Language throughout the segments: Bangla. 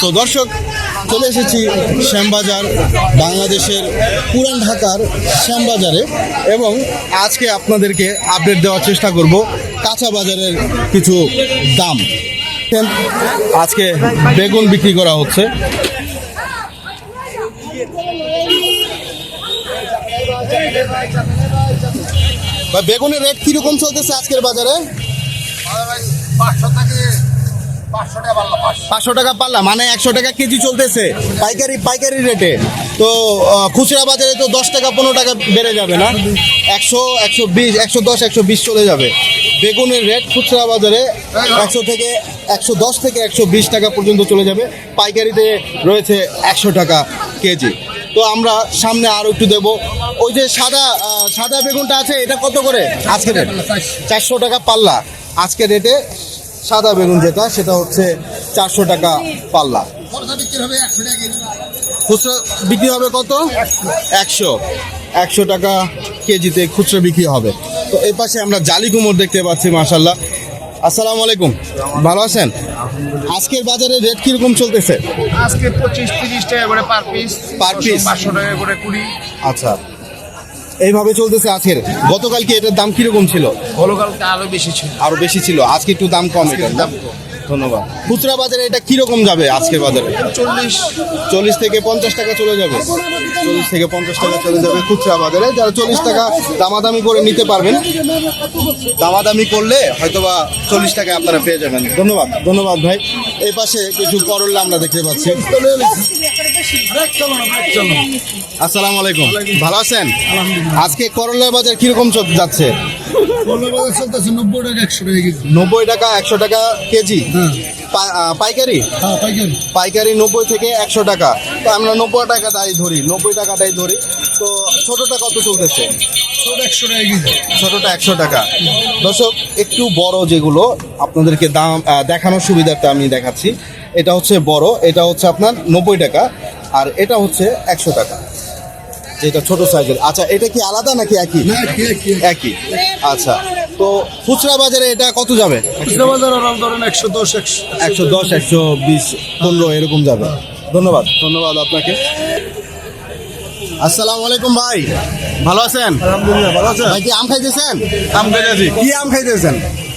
তো দর্শক, চলে এসেছি শ্যামবাজার, বাংলাদেশের পুরান ঢাকার শ্যামবাজারে এবং আজকে আপনাদেরকে আপডেট দেওয়ার চেষ্টা করব কাঁচা বাজারের কিছু দাম। আজকে বেগুন বিক্রি করা হচ্ছে। বেগুনের রেট কীরকম চলতেছে আজকের বাজারে? পাঁচশো টাকা পাল্লা মানে একশো টাকা কেজি চলতেছে পাইকারি পাইকারি রেটে তো খুচরা বাজারে তো দশ টাকা পনেরো টাকা বেড়ে যাবে না? একশো একশো বিশ একশো দশ একশো বিশ চলে যাবে। বেগুনের রেট খুচরা বাজারে একশো থেকে একশো দশ থেকে একশো বিশ টাকা পর্যন্ত চলে যাবে। পাইকারিতে রয়েছে একশো টাকা কেজি। তো আমরা সামনে আরও একটু দেব। ওই যে সাদা সাদা বেগুনটা আছে এটা কত করে? আজকে রেট চারশো টাকা। পাল্লা। আজকে রেটে সাদা বেগুন যেটা সেটা হচ্ছে চারশো টাকা পাল্লা। খুচরা বিক্রি হবে কত? একশো। একশো টাকা কেজিতে খুচরা বিক্রি হবে। তো এই পাশে আমরা জালি কুমোর দেখতে পাচ্ছি মাসাল্লাহ আসসালামু আলাইকুম। ভালো আছেন? আজকের বাজারে রেট কীরকম চলতেছে? আজকে পঁচিশ তিরিশ টাকা করে পার পিস Per piece? পাঁচশো টাকা করে কুড়ি। আচ্ছা। এইভাবে চলতেছে আজকের। গতকালকে এটার দাম কীরকম ছিল? গতকালকে আরও বেশি ছিল। আরও বেশি ছিল। আজকে একটু দাম কম এটার। দাম ধন্যবাদ। খুচরা বাজারে এটা কীরকম যাবে আজকের বাজারে? চল্লিশ। চল্লিশ থেকে পঞ্চাশ টাকা চলে যাবে। চল্লিশ থেকে পঞ্চাশ টাকা চলে যাবে খুচরা বাজারে। যারা চল্লিশ টাকা দামাদামি করে নিতে পারবেন দামাদামি করলে হয়তোবা চল্লিশ টাকা আপনারা পেয়ে যাবেন। ধন্যবাদ। ধন্যবাদ ভাই। এই পাশে কিছু করল্লা আমরা দেখতে পাচ্ছি। আসসালামু আলাইকুম। ভালো আছেন? আজকে করল্লার বাজার কীরকম যাচ্ছে? নব্বই টাকা একশো টাকা কেজি। পাইকারি? হ্যাঁ পাইকারি। পাইকারি নব্বই থেকে একশো টাকা। তো আমরা নব্বই টাকাটাই ধরি নব্বই টাকাটাই ধরি। তো ছোটটা কত চলতেছে? ছোটটা একশো টাকা। দর্শক একটু বড় যেগুলো আপনাদেরকে দাম দেখানোর সুবিধার্থে আমি দেখাচ্ছি। এটা হচ্ছে বড় এটা হচ্ছে আপনার নব্বই টাকা আর এটা হচ্ছে একশো টাকা। যেটা ছোট সাইজের। আচ্ছা এটা কি আলাদা নাকি একই? একই আচ্ছা তো খুচরা বাজারে এটা কত যাবে? খুচরা বাজার ধরেন একশো দশ একশো একশো দশ একশো বিশ পনেরো এরকম যাবে। ধন্যবাদ। ধন্যবাদ আপনাকে। আসসালামু আলাইকুম ভাই। ভালো আছেন? আলহামদুলিল্লাহ ভালো আছে ভাই কি আম খাইতেছেন? আম খাইতেছি। কি আম খাইতেছেন?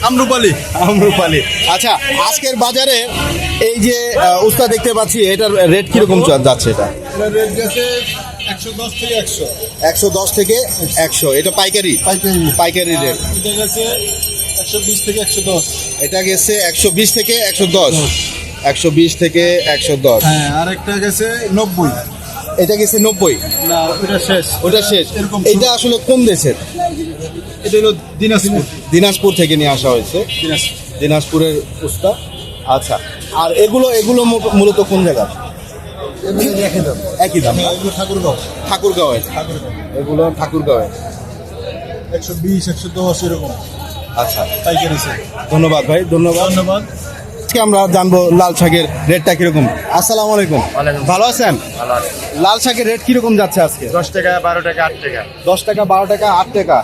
আমরুপালি। আমরুপালি। আচ্ছা আজকের বাজারে এই যে উস্তা দেখতে পাচ্ছি এটার রেট কীরকম যাচ্ছে এটা? রেট গেছে একশো দশ থেকে একশো। এটা পাইকারি? পাইকারি। পাইকারি রেট এটা গেছে একশো বিশ থেকে একশো দশ। এটা গেছে একশো বিশ থেকে একশো দশ। একশো বিশ থেকে একশো দশ। হ্যাঁ আর একটা গেছে নব্বই। এটা গেছে নব্বই। না ওটা শেষ। ওটা শেষ। এরকম এটা আসলে কোন দেশের? এটা হলো দিনাজপুর। দিনাজপুর থেকে নিয়ে আসা হয়েছে। দিনাজপুর। দিনাজপুরের উস্তা। আচ্ছা আর এগুলো এগুলো মূলত কোন জায়গা একই দাম। এগুলো ঠাকুরগাঁও। ঠাকুরগাঁওয়ে। এগুলো ঠাকুরগাঁওয়ে। একশো বিশ একশো দশ এরকম। আচ্ছা। তাই ধন্যবাদ ভাই ধন্যবাদ। ধন্যবাদ। আজকে আমরা জানব লাল শাকের রেটটা কীরকম। আসসালামু আলাইকুম। ভালো আছেন? লাল শাকের রেট কীরকম যাচ্ছে আজকে? দশ টাকা বারো টাকা আট টাকা। দশ টাকা বারো টাকা আট টাকা।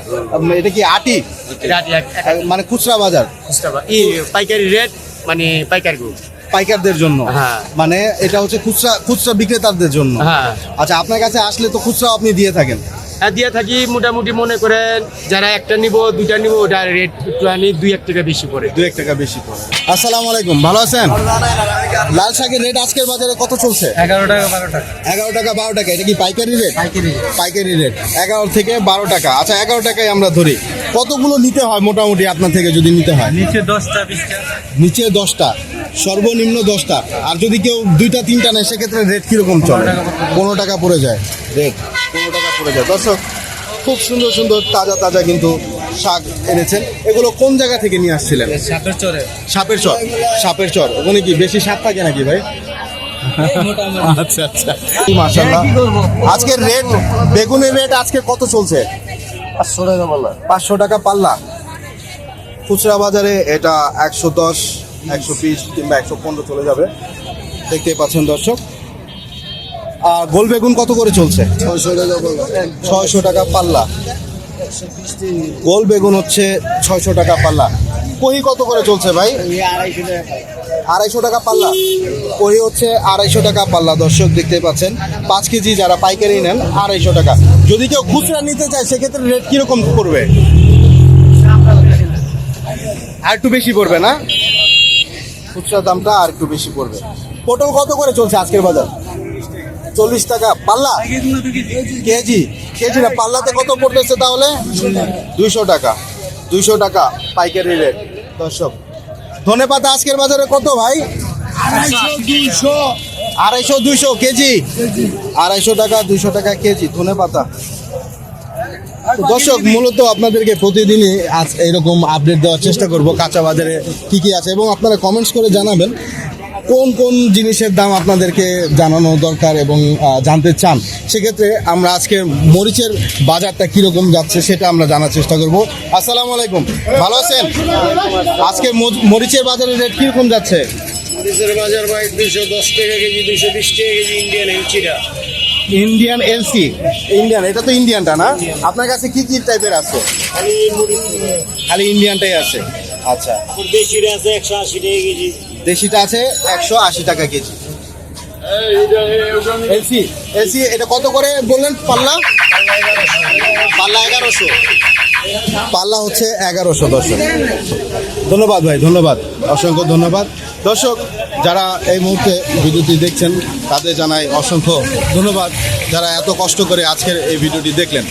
এটা কি আটি? মানে খুচরা বাজার? পাইকারি রেট মানে পাইকারি পাইকারদের জন্য? হ্যাঁ। মানে এটা হচ্ছে খুচরা খুচরা বিক্রেতাদের জন্য? হ্যাঁ। আচ্ছা আপনার কাছে আসলে তো খুচরা আপনি দিয়ে থাকেন। দিয়ে থাকি মোটামুটি মনে করেন যারা একটা নিব দুইটা নিব ওটা রেট একটু আনি দুই এক টাকা বেশি পড়ে। দু এক টাকা বেশি পড়ে। আসসালামু আলাইকুম ভালো আছেন? লাল শাকের রেট আজকের বাজারে কত চলছে? এগারো টাকা বারো টাকা। এগারো টাকা বারো টাকা এটা কি পাইকারি রেট পাইকারি পাইকারি রেট এগারো থেকে বারো টাকা। আচ্ছা এগারো টাকায় আমরা ধরি। কতগুলো নিতে হয় মোটামুটি আপনার থেকে যদি নিতে হয়? নিচে দশটা বিশটা নিচে দশটা সর্বনিম্ন দশটা। আর যদি কেউ দুইটা তিনটা নেয় সেক্ষেত্রে রেট কীরকম চলে? পনেরো টাকা পড়ে। যায়। রেট পনেরো টাকা পড়ে যায়। দর্শক খুব সুন্দর সুন্দর তাজা তাজা কিন্তু শাক এনেছেন। এগুলো কোন জায়গা থেকে নিয়ে আসছিলেন? সাপের চরে। সাপের চর। সাপের চর। ওখানে কি বেশি সাপ থাকে নাকি ভাই? আচ্ছা আচ্ছা। মাশাআল্লাহ। আজকের রেট বেগুনের রেট আজকে কত চলছে? পাঁচশো টাকা বললা পাঁচশো টাকা পাল্লা। খুচরা বাজারে এটা একশো দশ একশো বিশ কিংবা একশো পনেরো চলে যাবে। দেখতেই পাচ্ছেন দর্শক। গোল বেগুন কত করে চলছে? ছয়শো টাকা ছয়শো টাকা পাল্লা। গোল বেগুন হচ্ছে ছয়শো টাকা পাল্লা। কহি কত করে চলছে ভাই? আড়াইশো টাকা আড়াইশো টাকা পাল্লা। কহি হচ্ছে আড়াইশো টাকা পাল্লা। দর্শক দেখতে পাচ্ছেন পাঁচ কেজি যারা পাইকারি নেন আড়াইশো টাকা। যদি কেউ খুচরা নিতে চায় সেক্ষেত্রে রেট কীরকম পড়বে? আর একটু বেশি পড়বে না? খুচরা দামটা আর একটু বেশি পড়বে। পটল কত করে চলছে আজকের বাজার? চল্লিশ টাকা পাল্লা? কেজি। কেজি না পাল্লাতে কত পড়তেছে তাহলে? দুইশো টাকা। দুইশো টাকা পাইকারি রেট। দর্শক, ধনে পাতা আজকের বাজারে কত ভাই? আড়াইশো দুইশো কেজি। আড়াইশো টাকা, দুইশো টাকা কেজি ধনে পাতা। দর্শক, মূলত আপনাদেরকে প্রতিদিনই আজ এরকম আপডেট দেওয়ার চেষ্টা করব কাঁচা বাজারে কি কি আছে এবং আপনারা কমেন্টস করে জানাবেন। কোন কোন জিনিসের দাম আপনাদেরকে জানানো দরকার এবং জানতে চান সেক্ষেত্রে আমরা আজকে মরিচের বাজারটা কীরকম যাচ্ছে সেটা আমরা জানার চেষ্টা করব। আসসালামু আলাইকুম। ভালো আছেন? আজকে মরিচের বাজারের রেট কীরকম যাচ্ছে? মরিচের বাজার ভাই দুইশো দশ টাকা কেজি দুইশো বিশ টাকা কেজি ইন্ডিয়ান এলচিরা ইন্ডিয়ান এলসি ইন্ডিয়ান এটা তো ইন্ডিয়ানটা না? আপনার কাছে কি কি টাইপের আছে? খালি খালি ইন্ডিয়ানটাই আছে। আচ্ছা। দেশিরা আছে একশো আশি টাকা কেজি। দেশিটা আছে একশো আশি টাকা কেজি। এলসি এলসি, এটা কত করে বললেন? পাল্লা? পাল্লা এগারোশো। পাল্লা হচ্ছে এগারোশো, দর্শক। ধন্যবাদ ভাই, ধন্যবাদ। অসংখ্য ধন্যবাদ। দর্শক, যারা এই মুহূর্তে ভিডিওটি দেখছেন, তাদের জানাই অসংখ্য ধন্যবাদ। যারা এত কষ্ট করে আজকের এই ভিডিওটি দেখলেন